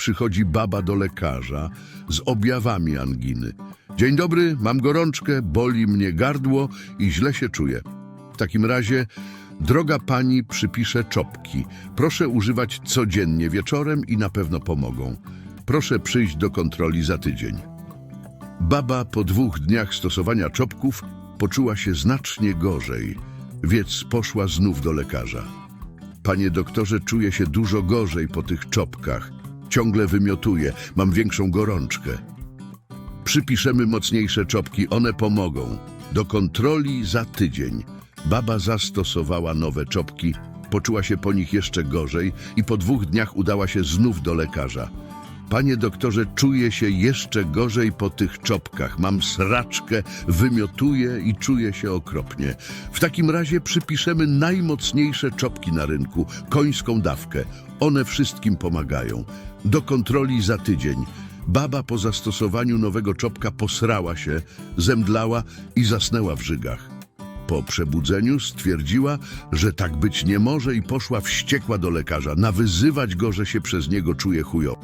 przychodzi baba do lekarza z objawami anginy. Dzień dobry, mam gorączkę, boli mnie gardło i źle się czuję. W takim razie, droga pani, przypiszę czopki. Proszę używać codziennie wieczorem i na pewno pomogą. Proszę przyjść do kontroli za tydzień. Baba po dwóch dniach stosowania czopków poczuła się znacznie gorzej, więc poszła znów do lekarza. Panie doktorze, czuję się dużo gorzej po tych czopkach. Ciągle wymiotuję, mam większą gorączkę. Przypiszemy mocniejsze czopki, one pomogą. Do kontroli za tydzień. Baba zastosowała nowe czopki, poczuła się po nich jeszcze gorzej i po dwóch dniach udała się znów do lekarza. Panie doktorze, czuję się jeszcze gorzej po tych czopkach. Mam sraczkę, wymiotuję i czuję się okropnie. W takim razie przypiszemy najmocniejsze czopki na rynku, końską dawkę. One wszystkim pomagają. Do kontroli za tydzień. Baba po zastosowaniu nowego czopka posrała się, zemdlała i zasnęła w żygach. Po przebudzeniu stwierdziła, że tak być nie może i poszła wściekła do lekarza, nawyzywać go, że się przez niego czuje chujowo.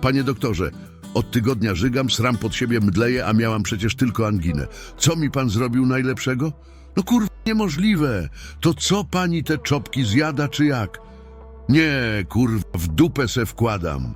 Panie doktorze, od tygodnia żygam, sram pod siebie mdleję, a miałam przecież tylko anginę. Co mi pan zrobił najlepszego? No kurwa, niemożliwe. To co pani te czopki zjada, czy jak? Nie, kurwa, w dupę se wkładam.